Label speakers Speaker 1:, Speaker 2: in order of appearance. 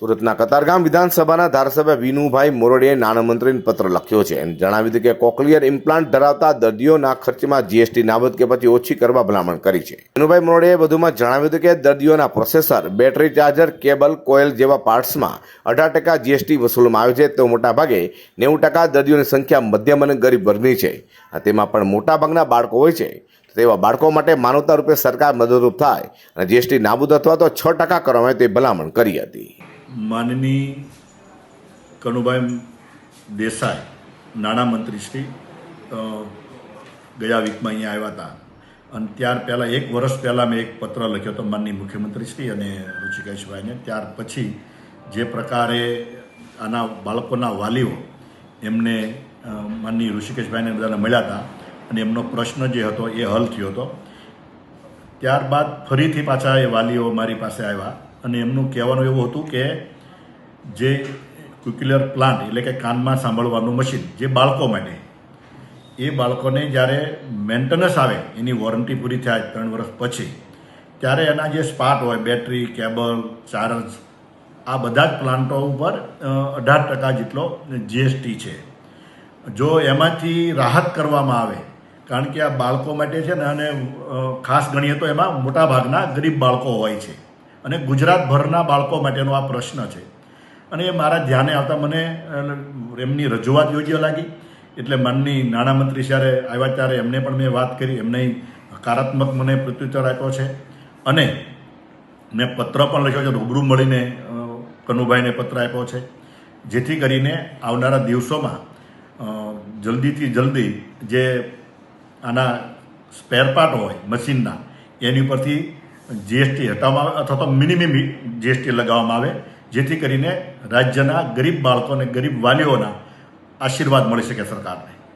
Speaker 1: સુરતના કતારગામ વિધાનસભાના ધારાસભ્ય વિનુભાઈ મોરડીએ નાણામંત્રીને પત્ર લખ્યો છે અને જણાવ્યું હતું કે કોકલિયર ઇમ્પ્લાન્ટ ધરાવતા દર્દીઓના ખર્ચમાં જીએસટી નાબદ કે પછી ઓછી કરવા ભલામણ કરી છે. વિનુભાઈ મોરડીએ વધુમાં જણાવ્યું હતું કે દર્દીઓના processor, battery charger, cable coil જેવા પાર્ટ્સમાં અઢાર ટકા જીએસટી વસૂલવામાં આવે છે. તો મોટાભાગે નેવું ટકા દર્દીઓની સંખ્યા મધ્યમ અને ગરીબ વર્ગની છે. તેમાં પણ મોટાભાગના બાળકો હોય છે. તેવા બાળકો માટે માનવતા રૂપે સરકાર મદદરૂપ થાય અને જીએસટી નાબૂદ અથવા તો છ ટકા કરવામાં તે ભલામણ કરી હતી.
Speaker 2: માનની કનુભાઈ દેસાઈ નાણામંત્રી શ્રી ગયા વીકમાં અહીંયા આવ્યા હતા. અને ત્યાર પહેલાં, એક વર્ષ પહેલાં મેં એક પત્ર લખ્યો હતો માનની મુખ્યમંત્રી શ્રી અને ઋષિકેશભાઈને ત્યાર પછી જે પ્રકારે આના બાળકોના વાલીઓ એમને માનની ઋષિકેશભાઈને બધાને મળ્યા હતા અને એમનો પ્રશ્ન જે હતો એ હલ થયો હતો. ત્યારબાદ ફરીથી પાછા એ વાલીઓ મારી પાસે આવ્યા. અને એમનું કહેવાનું એવું હતું કે જે ક્યુક્યુલર પ્લાન્ટ એટલે કે કાનમાં સાંભળવાનું મશીન જે બાળકો માટે, એ બાળકોને જ્યારે મેન્ટેનન્સ આવે, એની વોરંટી પૂરી થાય ત્રણ વર્ષ પછી, ત્યારે એના જે સ્પાર્ટ હોય બેટરી કેબલ ચાર્જ આ બધા જ પ્લાન્ટો ઉપર અઢાર ટકા જેટલો જીએસટી છે. જો એમાંથી રાહત કરવામાં આવે, કારણ કે આ બાળકો માટે છે ને, અને ખાસ ગણીએ તો એમાં મોટા ભાગના ગરીબ બાળકો હોય છે. અને ગુજરાતભરના બાળકો માટેનો આ પ્રશ્ન છે. અને એ મારા ધ્યાને આવતા મને એમની રજૂઆત યોગ્ય લાગી. એટલે માનની નાણામંત્રી જ્યારે આવ્યા ત્યારે એમને પણ મેં વાત કરી, એમને હકારાત્મક મને પ્રત્યુત્તર આપ્યો છે. અને મેં પત્ર પણ લખ્યો છે, રૂબરૂ મળીને કનુભાઈને પત્ર આપ્યો છે. જેથી કરીને આવનારા દિવસોમાં જલ્દીથી જલ્દી જે આના સ્પેર પાર્ટ હોય મશીનના એની ઉપરથી જીએસટી હટાવવામાં આવે અથવા તો મિનિમમ જીએસટી લગાવવામાં આવે, જેથી કરીને રાજ્યના ગરીબ બાળકો અને ગરીબ વાલીઓના આશીર્વાદ મળી શકે સરકારને.